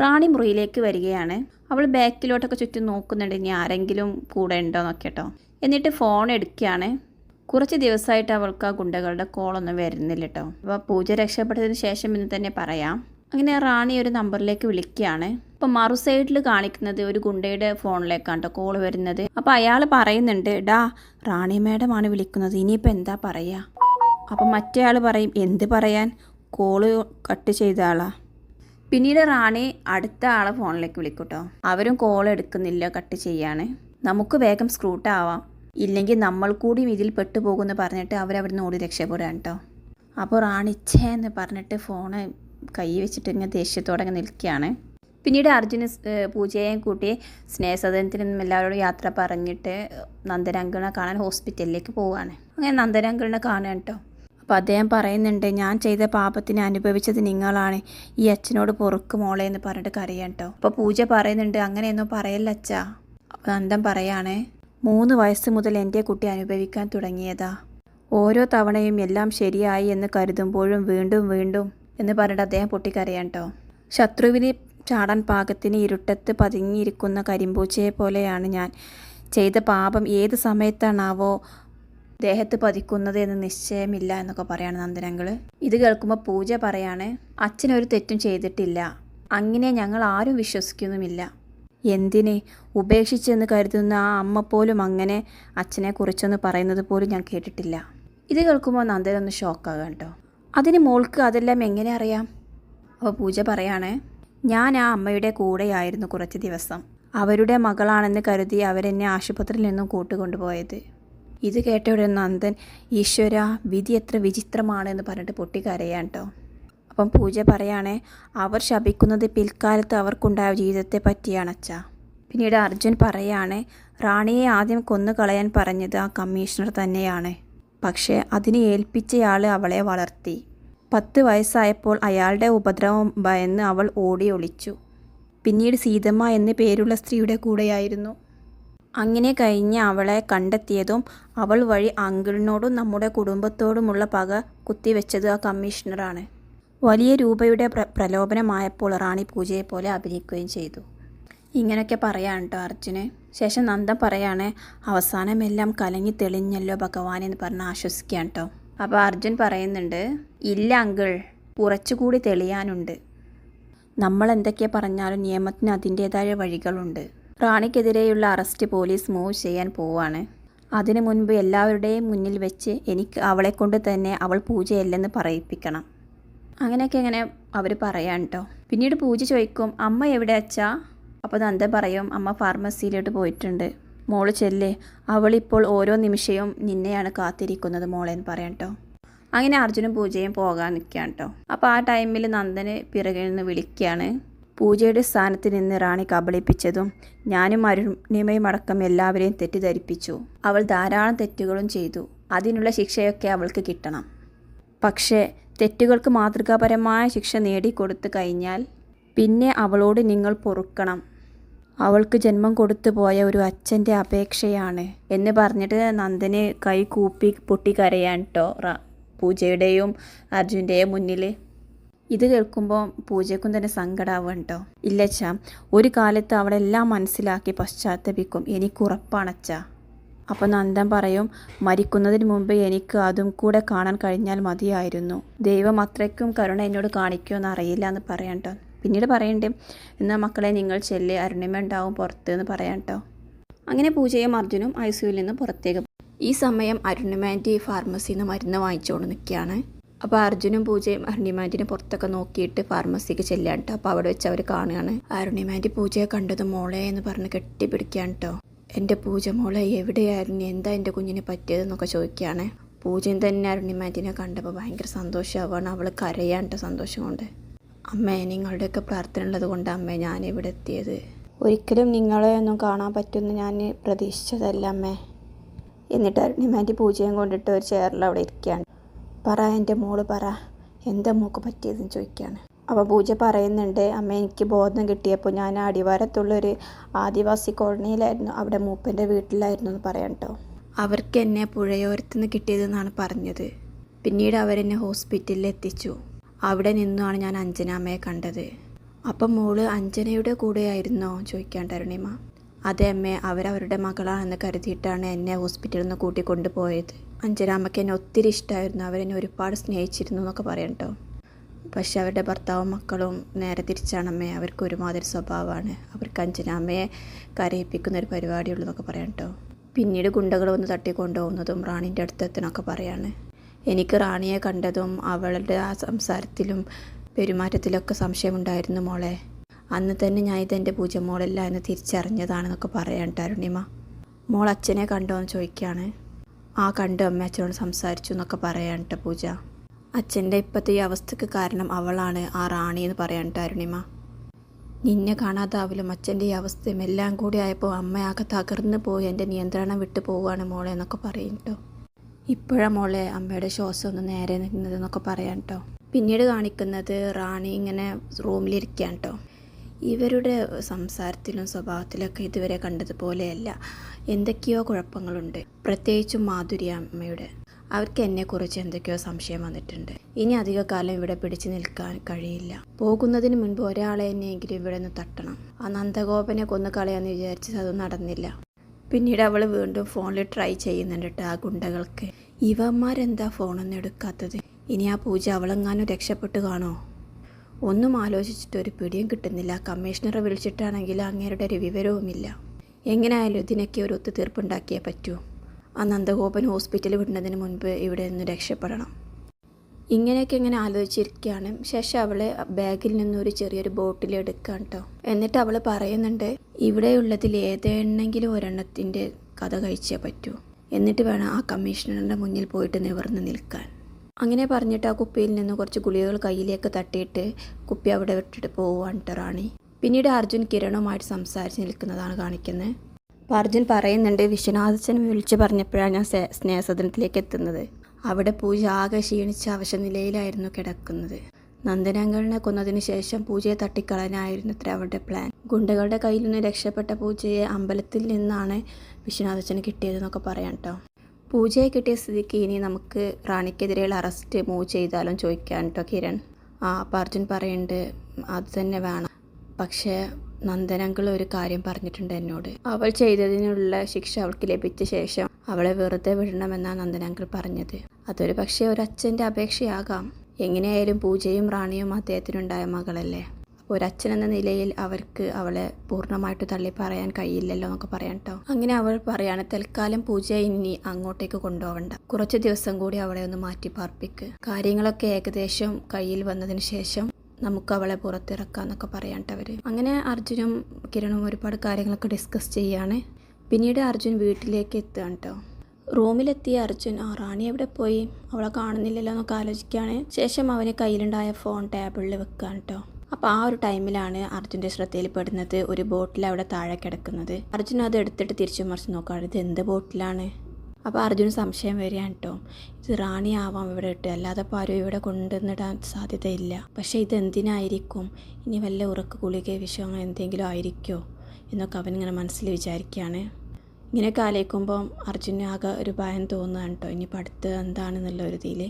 റാണി മുറിയിലേക്ക് വരികയാണ്. അവൾ ബാക്കിലോട്ടൊക്കെ ചുറ്റും നോക്കുന്നുണ്ട്. ഇനി ആരെങ്കിലും കൂടെ ഉണ്ടോ എന്നൊക്കെ കേട്ടോ എന്നിട്ട് ഫോൺ എടുക്കുകയാണ്. കുറച്ച് ദിവസമായിട്ട് അവൾക്ക് ആ ഗുണ്ടകളുടെ കോളൊന്നും വരുന്നില്ല കേട്ടോ അപ്പോൾ പൂജ രക്ഷപ്പെട്ടതിന് ശേഷം ഇന്ന് തന്നെ പറയാം. അങ്ങനെ റാണി ഒരു നമ്പറിലേക്ക് വിളിക്കുകയാണ്. അപ്പോൾ മറു സൈഡിൽ കാണിക്കുന്നത് ഒരു ഗുണ്ടയുടെ ഫോണിലേക്കാണ് കേട്ടോ കോൾ വരുന്നത്. അപ്പോൾ അയാൾ പറയുന്നുണ്ട് ഡാ റാണി മാഡമാണ് വിളിക്കുന്നത്. ഇനിയിപ്പോൾ എന്താ പറയുക? അപ്പം മറ്റേ ആൾ പറയും എന്ത് പറയാൻ? കോൾ കട്ട് ചെയ്ത ആളാ. പിന്നീട് റാണി അടുത്ത ആളെ ഫോണിലേക്ക് വിളിക്കൂട്ടോ. കേട്ടോ അവരും കോൾ എടുക്കുന്നില്ല കട്ട് ചെയ്യാണ്. നമുക്ക് വേഗം സ്ക്രൂട്ട് ആവാം. ഇല്ലെങ്കിൽ നമ്മൾ കൂടി ഇതിൽ പെട്ടുപോകുമെന്ന് പറഞ്ഞിട്ട് അവരവിടുന്ന് ഓടി രക്ഷപ്പെടുകയാണ് കേട്ടോ അപ്പോൾ റാണി ഇച്ഛയെന്ന് പറഞ്ഞിട്ട് ഫോണ് കൈ വെച്ചിട്ട് ഇങ്ങനെ ദേഷ്യത്തോടെ അങ്ങ് നിൽക്കുകയാണ്. പിന്നീട് അർജുന് പൂജയെയും കൂട്ടി സ്നേഹസദനത്തിൽ നിന്നും എല്ലാവരോടും യാത്ര പറഞ്ഞിട്ട് നന്ദനങ്കിളിനെ കാണാൻ ഹോസ്പിറ്റലിലേക്ക് പോവുകയാണ്. അങ്ങനെ നന്ദനങ്കിളിനെ കാണുക കേട്ടോ അപ്പോൾ അദ്ദേഹം പറയുന്നുണ്ട് ഞാൻ ചെയ്ത പാപത്തിന് അനുഭവിച്ചത് നിങ്ങളാണ്. ഈ അച്ഛനോട് പൊറുക്ക് മോളെ എന്ന് പറഞ്ഞിട്ട് കരയാൻ കേട്ടോ അപ്പോൾ പൂജ പറയുന്നുണ്ട് അങ്ങനെയൊന്നും പറയല്ല അച്ഛാ. അപ്പോൾ നന്ദൻ പറയാണേ മൂന്ന് വയസ്സ് മുതൽ എന്റെ കുട്ടി അനുഭവിക്കാൻ തുടങ്ങിയതാ. ഓരോ തവണയും എല്ലാം ശരിയായി എന്ന് കരുതുമ്പോഴും വീണ്ടും വീണ്ടും എന്ന് പറഞ്ഞിട്ട് അദ്ദേഹം പൊട്ടിക്കരയാൻ കേട്ടോ ശത്രുവിന് ചാടാൻ പാകത്തിന് ഇരുട്ടത്ത് പതുങ്ങിയിരിക്കുന്ന കരിമ്പൂച്ചയെ പോലെയാണ് ഞാൻ. ചെയ്ത പാപം ഏത് സമയത്താണാവോ ദേഹത്ത് പതിക്കുന്നത് എന്ന് നിശ്ചയമില്ല എന്നൊക്കെ പറയാണ് നന്ദനങ്ങൾ ഇത് കേൾക്കുമ്പോൾ പൂജ പറയാണ് അച്ഛനൊരു തെറ്റും ചെയ്തിട്ടില്ല. അങ്ങനെ ഞങ്ങൾ ആരും വിശ്വസിക്കുന്നുമില്ല. എന്തിനെ? ഉപേക്ഷിച്ചെന്ന് കരുതുന്ന ആ അമ്മ പോലും അങ്ങനെ അച്ഛനെ കുറിച്ചൊന്ന് പറയുന്നത് പോലും ഞാൻ കേട്ടിട്ടില്ല. ഇത് കേൾക്കുമ്പോൾ നന്ദൻ ഒന്ന് ഷോക്കാകാം കേട്ടോ. അതിന് മോൾക്ക് അതെല്ലാം എങ്ങനെ അറിയാം? അപ്പോൾ പൂജ പറയാണ് ഞാൻ ആ അമ്മയുടെ കൂടെയായിരുന്നു കുറച്ച് ദിവസം. അവരുടെ മകളാണെന്ന് കരുതി അവരെന്നെ ആശുപത്രിയിൽ നിന്നും കൂട്ടുകൊണ്ടുപോയത്. ഇത് കേട്ട ഉടനെ നന്ദൻ ഈശ്വര വിധി എത്ര വിചിത്രമാണെന്ന് പറഞ്ഞിട്ട് പൊട്ടിക്കരയാണ് കേട്ടോ അപ്പം പൂജ പറയാണേ അവർ ശപിക്കുന്നത് പിൽക്കാലത്ത് അവർക്കുണ്ടായ ജീവിതത്തെ പറ്റിയാണ് അച്ഛാ. പിന്നീട് അർജുൻ പറയാണ് റാണിയെ ആദ്യം കൊന്നു കളയാൻ പറഞ്ഞത് ആ കമ്മീഷണർ തന്നെയാണ്. പക്ഷേ അതിനെ ഏൽപ്പിച്ചയാൾ അവളെ വളർത്തി. പത്ത് വയസ്സായപ്പോൾ അയാളുടെ ഉപദ്രവം ഭയന്ന് അവൾ ഓടി ഒളിച്ചു. പിന്നീട് സീതമ്മ എന്ന പേരുള്ള സ്ത്രീയുടെ കൂടെയായിരുന്നു. അങ്ങനെ കഴിഞ്ഞ് അവളെ കണ്ടെത്തിയതും അവൾ വഴി അങ്കിളിനോടും നമ്മുടെ കുടുംബത്തോടുമുള്ള പക കുത്തിവെച്ചത് ആ കമ്മീഷണറാണ്. വലിയ രൂപയുടെ പ്ര പ്രലോഭനമായപ്പോൾ റാണി പൂജയെ പോലെ അഭിനയിക്കുകയും ചെയ്തു. ഇങ്ങനെയൊക്കെ പറയാൻ കേട്ടോ അർജുന്. ശേഷം നന്ദൻ പറയാണ് അവസാനമെല്ലാം കലങ്ങി തെളിഞ്ഞല്ലോ ഭഗവാൻ എന്ന് പറഞ്ഞ് ആശ്വസിക്കാൻ കേട്ടോ അപ്പോൾ അർജുൻ പറയുന്നുണ്ട് ഇല്ല അങ്കിൾ കുറച്ചുകൂടി തെളിയാനുണ്ട്. നമ്മൾ എന്തൊക്കെ പറഞ്ഞാലും നിയമത്തിന് അതിന്റേതായ വഴികളുണ്ട്. റാണിക്കെതിരെയുള്ള അറസ്റ്റ് പോലീസ് മൂവ് ചെയ്യാൻ പോവാണ്. അതിനു മുൻപ് എല്ലാവരുടെയും മുന്നിൽ വെച്ച് എനിക്ക് അവളെ കൊണ്ട് തന്നെ അവൾ പൂജയല്ലെന്ന് പറയിപ്പിക്കണം. അങ്ങനെയൊക്കെ ഇങ്ങനെ അവർ പറയാൻ കേട്ടോ പിന്നീട് പൂജ ചോദിക്കും അമ്മ എവിടെ അച്ഛാ? അപ്പോൾ നന്ദ പറയും അമ്മ ഫാർമസിയിലോട്ട് പോയിട്ടുണ്ട്. മോൾ ചെല്ലേ. അവളിപ്പോൾ ഓരോ നിമിഷവും നിന്നെയാണ് കാത്തിരിക്കുന്നത് മോളെ എന്ന് പറയാം കേട്ടോ അങ്ങനെ അർജുനും പൂജയും പോകാൻ നിൽക്കുകയാണ് കേട്ടോ അപ്പോൾ ആ ടൈമിൽ നന്ദന് പിറകിൽ നിന്ന് വിളിക്കുകയാണ് പൂജയുടെ സ്ഥാനത്ത് നിന്ന് റാണി കബളിപ്പിച്ചതും ഞാനും അരുണിമയും അടക്കം എല്ലാവരെയും തെറ്റിദ്ധരിപ്പിച്ചു. അവൾ ധാരാളം തെറ്റുകളും ചെയ്തു. അതിനുള്ള ശിക്ഷയൊക്കെ അവൾക്ക് കിട്ടണം. പക്ഷേ തെറ്റുകൾക്ക് മാതൃകാപരമായ ശിക്ഷ നേടിക്കൊടുത്തു കഴിഞ്ഞാൽ പിന്നെ അവളോട് നിങ്ങൾ പൊറുക്കണം. അവൾക്ക് ജന്മം കൊടുത്തു പോയ ഒരു അച്ഛന്റെ അപേക്ഷയാണ് എന്ന് പറഞ്ഞിട്ട് നന്ദന് കൈ കൂപ്പി പൊട്ടിക്കരയാൻ കേട്ടോ പൂജയുടെയും അർജുന്റെയും മുന്നിൽ ഇത് കേൾക്കുമ്പോൾ പൂജയ്ക്കും തന്നെ സങ്കടാവും കേട്ടോ ഇല്ലച്ചാ ഒരു കാലത്ത് അവളെല്ലാം മനസ്സിലാക്കി പശ്ചാത്തപിക്കും. എനിക്ക് ഉറപ്പാണച്ചാ അപ്പോൾ നന്ദൻ പറയും മരിക്കുന്നതിന് മുമ്പ് എനിക്ക് അതും കൂടെ കാണാൻ കഴിഞ്ഞാൽ മതിയായിരുന്നു. ദൈവം അത്രയ്ക്കും കരുണ എന്നോട് കാണിക്കുമെന്ന് അറിയില്ല എന്ന് പറയാം കേട്ടോ പിന്നീട് പറയണ്ടേ എന്നാൽ മക്കളെ നിങ്ങൾ ചെല്ല് അരുണിമ ഉണ്ടാവും പുറത്ത് എന്ന് പറയാം കേട്ടോ അങ്ങനെ പൂജയും അർജുനും ഐ സിയുവിൽ നിന്ന് പുറത്തേക്ക് ഈ സമയം അരുണിമാന്റെ ഫാർമസിയിൽ നിന്ന് മരുന്ന് വാങ്ങിച്ചുകൊണ്ട് നിൽക്കുകയാണ്. അപ്പോൾ അർജുനും പൂജയും അരുണിമാന്റിനെ പുറത്തൊക്കെ നോക്കിയിട്ട് ഫാർമസിക്ക് ചെല്ലാണ് കേട്ടോ അപ്പോൾ അവിടെ വെച്ച് അവർ കാണുകയാണ്. അരുണിമാന്റി പൂജയെ കണ്ടത് മോളെ എന്ന് പറഞ്ഞ് കെട്ടിപ്പിടിക്കുകയാണ് കേട്ടോ എന്റെ പൂജ മോളെ എവിടെയായിരുന്നു? എന്താ എന്റെ കുഞ്ഞിനെ പറ്റിയതെന്നൊക്കെ ചോദിക്കുകയാണ്. പൂജയും തന്നെ അരുണിമാന്റിനെ കണ്ടപ്പോൾ ഭയങ്കര സന്തോഷമാവാണ് അവൾ കരയാൻ കേട്ടോ സന്തോഷം കൊണ്ട്. അമ്മേ നിങ്ങളുടെയൊക്കെ പ്രാർത്ഥന ഉള്ളത് കൊണ്ട് അമ്മേ ഞാൻ ഇവിടെ എത്തിയത്. ഒരിക്കലും നിങ്ങളെ ഒന്നും കാണാൻ പറ്റുമെന്ന് ഞാൻ പ്രതീക്ഷിച്ചതല്ല അമ്മേ. എന്നിട്ട് അരുണിമാന്റി പൂജയും കൊണ്ടിട്ട് ഒരു ചെയറിൽ അവിടെ ഇരിക്കുകയാണ് പറ എന്റെ മോൾ പറ എന്താ മോക്ക് പറ്റിയതെന്ന് ചോദിക്കുകയാണ് അപ്പോൾ പൂജ പറയുന്നുണ്ട് അമ്മ എനിക്ക് ബോധം കിട്ടിയപ്പോൾ ഞാൻ അടിവാരത്തുള്ളൊരു ആദിവാസി കോളനിയിലായിരുന്നു. അവിടെ മൂപ്പന്റെ വീട്ടിലായിരുന്നു എന്ന് പറയാം കേട്ടോ അവർക്ക് എന്നെ പുഴയോരത്ത് നിന്ന് കിട്ടിയതെന്നാണ് പറഞ്ഞത്. പിന്നീട് അവരെന്നെ ഹോസ്പിറ്റലിൽ എത്തിച്ചു. അവിടെ നിന്നുമാണ് ഞാൻ അഞ്ജന അമ്മയെ കണ്ടത്. അപ്പം മോൾ അഞ്ജനയുടെ കൂടെയായിരുന്നോ? ചോദിക്കാൻ തരുണിമ അതെ അമ്മേ അവരവരുടെ മകളാണെന്ന് കരുതിയിട്ടാണ് എന്നെ ഹോസ്പിറ്റലിൽ നിന്ന് കൂട്ടിക്കൊണ്ട് പോയത് അഞ്ജന അമ്മയ്ക്ക് എന്നെ ഒത്തിരി ഇഷ്ടമായിരുന്നു അവരെന്നെ ഒരുപാട് സ്നേഹിച്ചിരുന്നു എന്നൊക്കെ പറയാം പക്ഷെ അവരുടെ ഭർത്താവും മക്കളും നേരെ തിരിച്ചാണമ്മേ. അവർക്ക് ഒരുമാതിരി സ്വഭാവമാണ്. അവർക്ക് അഞ്ജനാമ്മയെ കരയിപ്പിക്കുന്ന ഒരു പരിപാടിയുള്ളൂ എന്നൊക്കെ പറയാം കേട്ടോ പിന്നീട് ഗുണ്ടകൾ വന്ന് തട്ടിക്കൊണ്ടുപോകുന്നതും റാണീന്റെ അടുത്തെത്തണമൊക്കെ പറയാണ്. എനിക്ക് റാണിയെ കണ്ടതും അവളുടെ ആ സംസാരത്തിലും പെരുമാറ്റത്തിലൊക്കെ സംശയമുണ്ടായിരുന്നു മോളെ. അന്ന് തന്നെ ഞാൻ ഇതെന്റെ പൂജ മോളല്ല എന്ന് തിരിച്ചറിഞ്ഞതാണെന്നൊക്കെ പറയാൻ അരുണിമ. മോൾ അച്ഛനെ കണ്ടോ എന്ന് ചോദിക്കുകയാണ്. ആ കണ്ട് അമ്മ അച്ഛനോട് സംസാരിച്ചു എന്നൊക്കെ പറയാൻ കേട്ടോ പൂജ. അച്ഛന്റെ ഇപ്പോഴത്തെ ഈ അവസ്ഥക്ക് കാരണം അവളാണ് ആ റാണി എന്ന് പറയാൻ കേട്ടോ അരുണിമ. നിന്നെ കാണാതാവലും അച്ഛന്റെ ഈ അവസ്ഥയും എല്ലാം കൂടി ആയപ്പോൾ അമ്മയാകെ തകർന്നു പോയി. എന്റെ നിയന്ത്രണം വിട്ടു പോവുകയാണ് മോളെ എന്നൊക്കെ പറയും കേട്ടോ ഇപ്പോഴാണ് മോളെ അമ്മയുടെ ശ്വാസം ഒന്ന് നേരെ നിൽക്കുന്നത് എന്നൊക്കെ പറയാം കേട്ടോ പിന്നീട് കാണിക്കുന്നത് റാണി ഇങ്ങനെ റൂമിലിരിക്കുകയാണ് കേട്ടോ ഇവരുടെ സംസാരത്തിലും സ്വഭാവത്തിലൊക്കെ ഇതുവരെ കണ്ടതുപോലെയല്ല. എന്തൊക്കെയോ കുഴപ്പങ്ങളുണ്ട്. പ്രത്യേകിച്ചും മാധുരി അമ്മയുടെ. അവർക്ക് എന്നെക്കുറിച്ച് എന്തൊക്കെയോ സംശയം വന്നിട്ടുണ്ട്. ഇനി അധിക കാലം ഇവിടെ പിടിച്ചു നിൽക്കാൻ കഴിയില്ല. പോകുന്നതിന് മുൻപ് ഒരാളെ എന്നെയെങ്കിലും ഇവിടെ നിന്ന് തട്ടണം. ആ നന്ദഗോപനെ കൊന്നു കളയാന്ന് വിചാരിച്ചത് അത് നടന്നില്ല. പിന്നീട് അവൾ വീണ്ടും ഫോണിൽ ട്രൈ ചെയ്യുന്നുണ്ട് കേട്ടോ ആ ഗുണ്ടകൾക്ക്. ഇവന്മാരെന്താ ഫോണൊന്നും എടുക്കാത്തത് ഇനി ആ പൂജ അവളെങ്ങാനും രക്ഷപ്പെട്ട് കാണോ? ഒന്നും ആലോചിച്ചിട്ട് ഒരു പിടിയും കിട്ടുന്നില്ല. കമ്മീഷണറെ വിളിച്ചിട്ടാണെങ്കിൽ അങ്ങേരുടെ ഒരു വിവരവുമില്ല. എങ്ങനെയായാലും ഇതിനൊക്കെ ഒരു ഒത്തുതീർപ്പുണ്ടാക്കിയേ പറ്റൂ. ആ നന്ദഗോപൻ ഹോസ്പിറ്റലിൽ വിടുന്നതിന് മുൻപ് ഇവിടെ നിന്ന് രക്ഷപ്പെടണം. ഇങ്ങനെയൊക്കെ ഇങ്ങനെ ആലോചിച്ചിരിക്കുകയാണ്. ശേഷം അവളെ ബാഗിൽ നിന്നൊരു ചെറിയൊരു ബോട്ടിൽ എടുക്കാം കേട്ടോ എന്നിട്ട് അവൾ പറയുന്നുണ്ട് ഇവിടെയുള്ളതിൽ ഏതെണ്ണെങ്കിലും ഒരെണ്ണത്തിന്റെ കഥ കഴിച്ചേ പറ്റൂ. എന്നിട്ട് വേണം ആ കമ്മീഷണറിന്റെ മുന്നിൽ പോയിട്ട് നിവർന്ന് നിൽക്കാൻ. അങ്ങനെ പറഞ്ഞിട്ട് ആ കുപ്പിയിൽ നിന്ന് കുറച്ച് ഗുളികകൾ കയ്യിലേക്ക് തട്ടിയിട്ട് കുപ്പി അവിടെ വിട്ടിട്ട് പോവുകയാണ് റാണി. പിന്നീട് അർജുൻ കിരണുമായിട്ട് സംസാരിച്ച് നിൽക്കുന്നതാണ് കാണിക്കുന്നത് അപ്പോൾ അർജുൻ പറയുന്നുണ്ട് വിശ്വനാഥച്ചൻ വിളിച്ച് പറഞ്ഞപ്പോഴാണ് ഞാൻ സ്നേ- സ്നേഹസദനത്തിലേക്ക് എത്തുന്നത്. അവിടെ പൂജ ആകെ ക്ഷീണിച്ച അവശനിലയിലായിരുന്നു കിടക്കുന്നത്. നന്ദനങ്കളിനെ കൊന്നതിന് ശേഷം പൂജയെ തട്ടിക്കളയാനായിരുന്നു അത്ര അവരുടെ പ്ലാൻ. ഗുണ്ടകളുടെ കയ്യിൽ നിന്ന് രക്ഷപ്പെട്ട പൂജയെ അമ്പലത്തിൽ നിന്നാണ് വിശ്വനാഥച്ചന് കിട്ടിയതെന്നൊക്കെ പറയാം കേട്ടോ പൂജയെ കിട്ടിയ സ്ഥിതിക്ക് ഇനി നമുക്ക് റാണിക്കെതിരെയുള്ള അറസ്റ്റ് മൂവ് ചെയ്താലും ചോദിക്കാൻ കേട്ടോ കിരൺ. ആ അപ്പം അർജുൻ പറയുന്നുണ്ട് അത് തന്നെ വേണം. പക്ഷേ നന്ദനങ്കൾ ഒരു കാര്യം പറഞ്ഞിട്ടുണ്ട് എന്നോട്. അവൾ ചെയ്തതിനുള്ള ശിക്ഷ അവൾക്ക് ലഭിച്ച ശേഷം അവളെ വെറുതെ വിടണമെന്നാണ് നന്ദനങ്കൾ പറഞ്ഞത്. അതൊരു പക്ഷേ ഒരു അച്ഛന്റെ അപേക്ഷയാകാം. എങ്ങനെയായാലും പൂജയും റാണിയും അദ്ദേഹത്തിനുണ്ടായ മകളല്ലേ? അപ്പോൾ ഒരു അച്ഛൻ എന്ന നിലയിൽ അവർക്ക് അവളെ പൂർണമായിട്ട് തള്ളി പറയാൻ കഴിയില്ലല്ലോ എന്നൊക്കെ പറയാം കേട്ടോ അങ്ങനെ അവൾ പറയാണ് തൽക്കാലം പൂജ ഇനി അങ്ങോട്ടേക്ക് കൊണ്ടുപോകണ്ട കുറച്ച് ദിവസം കൂടി അവളെ ഒന്ന് മാറ്റി പാർപ്പിക്ക് കാര്യങ്ങളൊക്കെ ഏകദേശം കയ്യിൽ വന്നതിന് ശേഷം നമുക്ക് അവളെ പുറത്തിറക്കാം എന്നൊക്കെ അവർ. അങ്ങനെ അർജുനും കിരണും ഒരുപാട് കാര്യങ്ങളൊക്കെ ഡിസ്കസ് ചെയ്യാണ്. പിന്നീട് അർജുൻ വീട്ടിലേക്ക് എത്തുകയാണ് കേട്ടോ റൂമിലെത്തിയ അർജുൻ ആ റാണി എവിടെ പോയി? അവളെ കാണുന്നില്ലല്ലോ എന്നൊക്കെ ആലോചിക്കുകയാണ്. ശേഷം അവന് കയ്യിലുണ്ടായ ഫോൺ ടേബിളിൽ വെക്കുകയാണ് കേട്ടോ അപ്പോൾ ആ ഒരു ടൈമിലാണ് അർജുന്റെ ശ്രദ്ധയിൽ പെടുന്നത് ഒരു ബോട്ടിൽ അവിടെ താഴെ കിടക്കുന്നത്. അർജുൻ അത് എടുത്തിട്ട് തിരിച്ചു മറിച്ച് നോക്കുകയാണ് ഇത് എന്ത് ബോട്ടിലാണ്? അപ്പോൾ അർജുന് സംശയം വരികയാണ് കേട്ടോ ഇത് റാണി ആവാം ഇവിടെ ഇട്ട്. അല്ലാതെ ഇപ്പോൾ ആരും ഇവിടെ കൊണ്ടുവന്നിടാൻ സാധ്യതയില്ല. പക്ഷേ ഇത് എന്തിനായിരിക്കും? ഇനി വല്ല ഉറക്ക ഗുളിക വിഷം അങ്ങനെ എന്തെങ്കിലും ആയിരിക്കോ? എന്നൊക്കെ അവനിങ്ങനെ മനസ്സിൽ വിചാരിക്കുകയാണ്. ഇങ്ങനെയൊക്കെ ആലോചിക്കുമ്പം അർജുന് ആകെ ഒരു ഭയം തോന്നുകയാണ് കേട്ടോ ഇനിയിപ്പോൾ അടുത്ത് എന്താണെന്നുള്ള ഒരു ഇതിൽ